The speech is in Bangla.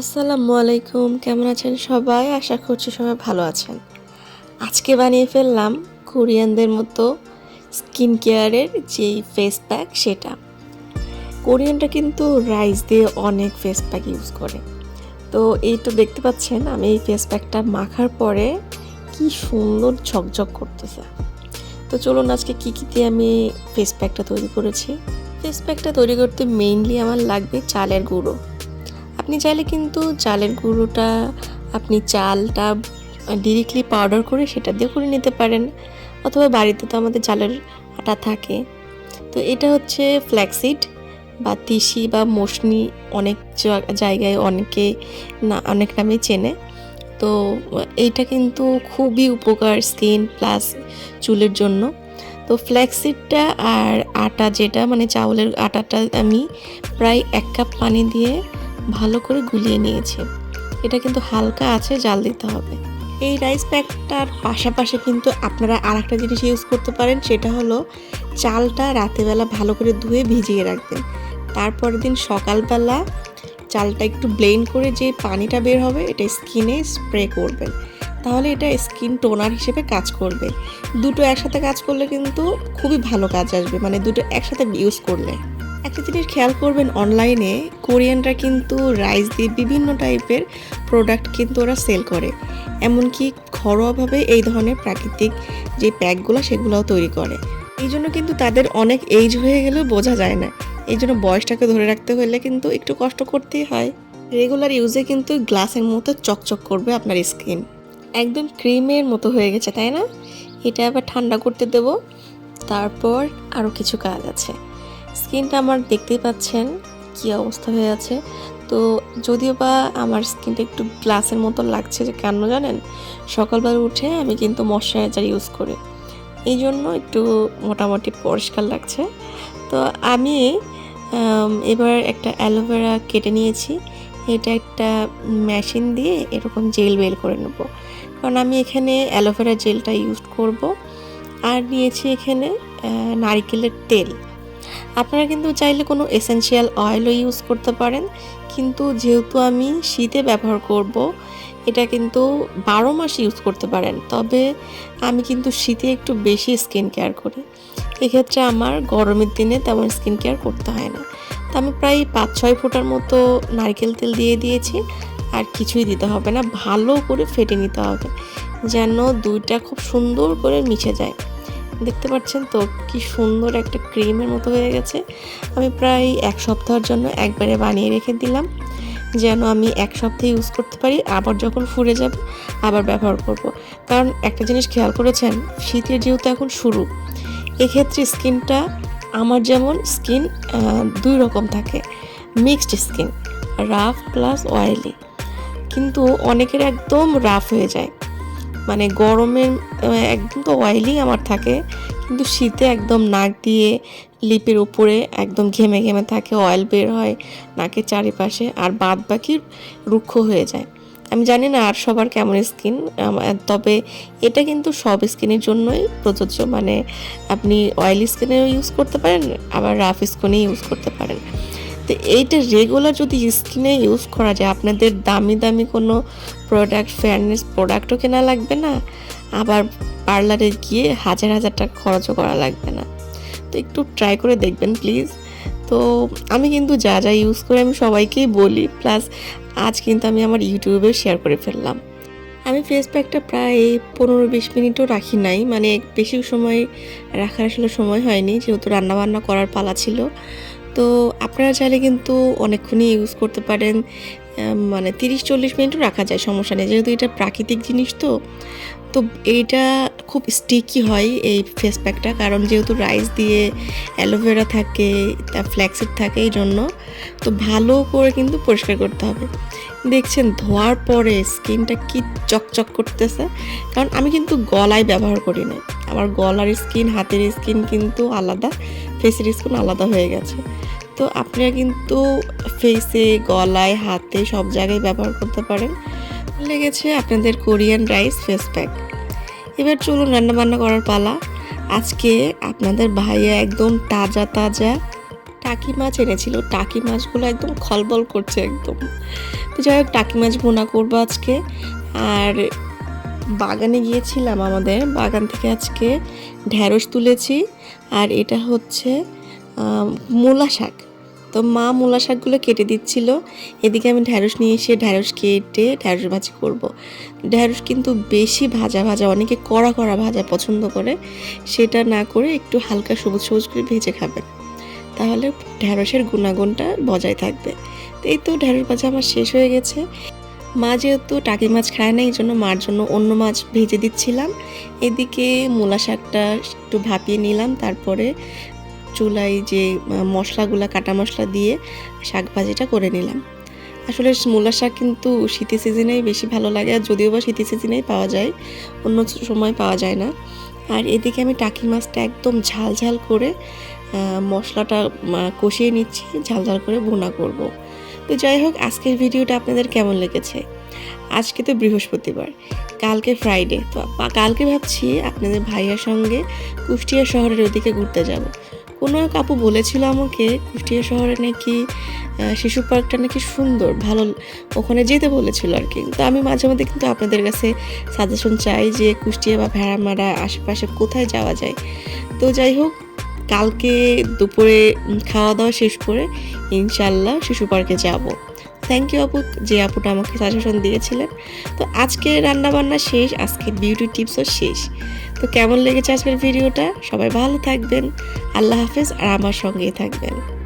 আসসালামু আলাইকুম, কেমন আছেন সবাই? আশা করছি সবাই ভালো আছেন। আজকে বানিয়ে ফেললাম কোরিয়ানদের মতো স্কিন কেয়ারের যেই ফেস প্যাক সেটা। কোরিয়ানটা কিন্তু রাইস দিয়ে অনেক ফেস প্যাক ইউজ করে। তো এই তো দেখতে পাচ্ছেন, আমি এই ফেস প্যাকটা মাখার পরে কি সুন্দর ঝকঝক করতেছে। তো চলুন আজকে কী কী দিয়ে আমি ফেস প্যাকটা তৈরি করেছি। ফেস প্যাকটা তৈরি করতে মেইনলি আমার লাগবে চালের গুঁড়ো। আপনি চাইলে কিন্তু চালের গুঁড়োটা, আপনি চালটা ডিরেক্টলি পাউডার করে সেটা দিয়ে করে নিতে পারেন। অথবা বাড়িতে তো আমাদের চালের আটা থাকে। তো এটা হচ্ছে ফ্ল্যাক্সিড বা তিসি বা মশনি অনেক জায়গায় অনেকে না, অনেক নামে চেনে। তো এইটা কিন্তু খুবই উপকার স্কিন প্লাস চুলের জন্য। তো ফ্ল্যাক্সিডটা আর আটা যেটা মানে চাউলের আটাটা আমি প্রায় এক কাপ পানি দিয়ে ভালো করে গুলিয়ে নিয়েছি। এটা কিন্তু হালকা আছে, জাল দিতে হবে। এই রাইস প্যাকটার পাশাপাশি কিন্তু আপনারা আর একটা জিনিস ইউজ করতে পারেন, সেটা হলো চালটা রাতেবেলা ভালো করে ধুয়ে ভিজিয়ে রাখবেন। তারপরের দিন সকালবেলা চালটা একটু ব্লেন্ড করে যে পানিটা বের হবে, এটা স্কিনে স্প্রে করবেন। তাহলে এটা স্কিন টোনার হিসেবে কাজ করবে। দুটো একসাথে কাজ করলে কিন্তু খুবই ভালো কাজ আসবে মানে দুটো একসাথে ইউজ করলে। একটা জিনিস খেয়াল করবেন অনলাইনে কোরিয়ানরা কিন্তু রাইস দিয়ে বিভিন্ন টাইপের প্রোডাক্ট কিন্তু ওরা সেল করে। এমনকি ঘরোয়াভাবে এই ধরনের প্রাকৃতিক যে প্যাকগুলো, সেগুলোও তৈরি করে। এই জন্য কিন্তু তাদের অনেক এইজ হয়ে গেলেও বোঝা যায় না। এই জন্য বয়সটাকে ধরে রাখতে হলে কিন্তু একটু কষ্ট করতেই হয়। রেগুলার ইউজে কিন্তু গ্লাসের মতো চকচক করবে আপনার স্কিন একদম ক্রিমের মতো হয়ে গেছে, তাই না? এটা আবার ঠান্ডা করতে দেব। তারপর আরও কিছু কাজ আছে। স্কিনটা আমার দেখতেই পাচ্ছেন কি অবস্থা হয়ে আছে। তো যদিও বা আমার স্কিনটা একটু গ্লাসের মতো লাগছে যে কেন জানেন? সকালবেলা উঠে আমি কিন্তু ময়শ্চারাইজার ইউজ করি। এই জন্য একটু মোটামুটি পরিষ্কার লাগছে। তো আমি এবার একটা অ্যালোভেরা কেটে নিয়েছি। এটা একটা মেশিন দিয়ে এরকম জেল বের করে নেব। কারণ আমি এখানে অ্যালোভেরা জেলটা ইউজ করব। আর নিয়েছি এখানে নারকেলের তেল। আপনারা কিন্তু চাইলে কোনো এসেনশিয়াল অয়েলও ইউজ করতে পারেন। কিন্তু যেহেতু আমি শীতে ব্যবহার করব, এটা কিন্তু বারো মাস ইউজ করতে পারেন। তবে আমি কিন্তু শীতে একটু বেশি স্কিন কেয়ার করি। এক্ষেত্রে আমার গরমের দিনে তেমন স্কিন কেয়ার করতে হয় না। তো আমি প্রায় পাঁচ ছয় ফুটার মতো নারকেল তেল দিয়ে দিয়েছি। আর কিছুই দিতে হবে না, ভালো করে ফেটে নিতে হবে। যেন দুইটা খুব সুন্দর করে মিশে যায়। দেখতে পাচ্ছেন তো কি সুন্দর একটা ক্রিমের মতো হয়ে গেছে। আমি প্রায় এক সপ্তাহের জন্য একবারে বানিয়ে রেখে দিলাম। যেন আমি এক সপ্তাহে ইউজ করতে পারি, আবার যখন ফুরে যাবে, আবার ব্যবহার করব। কারণ একটা জিনিস খেয়াল করেছেন, শীতের যেহেতু এখন শুরু, এক্ষেত্রে স্কিনটা আমার যেমন স্কিন দুই রকম থাকে mixed skin rough plus oily কিন্তু অনেকের একদম রাফ হয়ে যায়। মানে গরমের একদম তো অয়েলি আমার থাকে, কিন্তু শীতে একদম নাক দিয়ে লিপের উপরে একদম ঘেমে ঘেমে থাকে অয়েল বের হয় নাকের চারিপাশে আর বাদ বাকি রুক্ষ হয়ে যায়। আমি জানি না আর সবার কেমন স্কিন তবে এটা কিন্তু সব স্কিনের জন্যই প্রযোজ্য মানে আপনি অয়েলি স্কিনেও ইউজ করতে পারেন, আবার রাফ স্কিনে ইউজ করতে পারেন। তো এইটা রেগুলার যদি স্কিনে ইউজ করা যায়, আপনাদের দামি দামি কোনো প্রোডাক্ট ফেয়ারনেস প্রোডাক্টও কেনা লাগবে না, আবার পার্লারে গিয়ে হাজার হাজার টাকা খরচও করা লাগবে না। তো একটু ট্রাই করে দেখবেন প্লিজ তো আমি কিন্তু যা যা ইউজ করে আমি সবাইকেই বলি প্লাস আজ কিন্তু আমি আমার ইউটিউবে শেয়ার করে ফেললাম। আমি ফেস প্যাকটা প্রায় পনেরো বিশ মিনিটও রাখি নাই মানে বেশি সময় রাখার আসলে সময় হয়নি, যেহেতু রান্নাবান্না করার পালা ছিল। তো আপনারা চাইলে কিন্তু অনেকক্ষণই ইউজ করতে পারেন। মানে তিরিশ চল্লিশ মিনিটও রাখা যায়, সমস্যা নেই। যেহেতু এটা প্রাকৃতিক জিনিস তো তো এইটা খুব স্টিকি হয় এই ফেস প্যাকটা কারণ যেহেতু রাইস দিয়ে অ্যালোভেরা থাকে ফ্ল্যাক্সিড থাকে এই জন্য, তো ভালো করে কিন্তু পরিষ্কার করতে হবে। দেখছেন, ধোয়ার পরে স্কিনটা কি চকচক করতেছে। কারণ আমি কিন্তু গলায় ব্যবহার করি না। আমার গলার স্কিন হাতের স্কিন কিন্তু আলাদা। ফেসের স্কিন আলাদা হয়ে গেছে। তো আপনারা কিন্তু ফেসে গলায়, হাতে সব জায়গায় ব্যবহার করতে পারেন। লেগেছে আপনাদের কোরিয়ান রাইস ফেস প্যাক এবার চলুন রান্না বান্না করার পালা। আজকে আপনাদের ভাইয়া একদম তাজা তাজা টাকি মাছ এনেছিল। টাকি মাছগুলো একদম খলবল করছে একদম। তো যাই হোক, টাকি মাছ বোনা করব আজকে। আর বাগানে গিয়েছিলাম আমাদের বাগান থেকে আজকে ঢ্যাঁড়স তুলেছি, আর এটা হচ্ছে মূলা শাক। তো মা মূলা শাকগুলো কেটে দিচ্ছিল, এদিকে আমি ঢ্যাঁড়স নিয়ে এসে ঢ্যাঁড়স কেটে ঢ্যাঁড়স ভাজি করব। ঢ্যাঁড়স কিন্তু বেশি ভাজা ভাজা, অনেকে কড়া কড়া ভাজা পছন্দ করে, সেটা না করে একটু হালকা সবুজ সবুজ করে ভেজে খাবেন। তাহলে ঢ্যাঁড়সের গুণাগুণটা বজায় থাকবে। তো এই তো ঢ্যাঁড়স ভাজা আমার শেষ হয়ে গেছে। মা যেহেতু টাকি মাছ খায় না, এই জন্য মার জন্য অন্য মাছ ভেজে দিচ্ছিলাম। এদিকে মূলা শাকটা একটু ভাপিয়ে নিলাম, তারপরে চুলায় যে মশলাগুলা, কাটা মশলা দিয়ে শাক ভাজিটা করে নিলাম। আসলে মূলা শাক কিন্তু শীতের সিজনেই বেশি ভালো লাগে, আর যদিও বা শীতের সিজনেই পাওয়া যায়, অন্য সময় পাওয়া যায় না। আর এদিকে আমি টাকি মাছটা একদম ঝাল ঝাল করে মশলাটা কষিয়ে নিচ্ছি, ঝাল ঝাল করে ভুনা করব। তো যাই হোক, আজকের ভিডিওটা আপনাদের কেমন লেগেছে? আজকে তো বৃহস্পতিবার, কালকে ফ্রাইডে তো কালকে ভাবছি আপনাদের ভাইয়ার সঙ্গে কুষ্টিয়া শহরের ওদিকে ঘুরতে যাব। কোনো এক আপু বলেছিল আমাকে, কুষ্টিয়া শহরে নাকি শিশু পার্কটা নাকি সুন্দর, ভালো, ওখানে যেতে বলেছিল আর কি তো আমি মাঝে মধ্যে কিন্তু আপনাদের কাছে সাজেশন চাই যে কুষ্টিয়া বা ভেড়ামারা আশেপাশে কোথায় যাওয়া যায়। তো যাই হোক কালকে দুপুরে খাওয়া দাওয়া শেষ করে ইনশাল্লাহ শিশু পার্কে যাব। থ্যাংক ইউ আপু যে আপুটা আমাকে সাজেশন দিয়েছিলেন। তো আজকে রান্নাবান্না শেষ, আজকে বিউটি টিপসও শেষ। তো কেমন লেগেছে আজকের ভিডিওটা সবাই ভালো থাকবেন, আল্লাহ হাফেজ, আর আমার সঙ্গেই থাকবেন।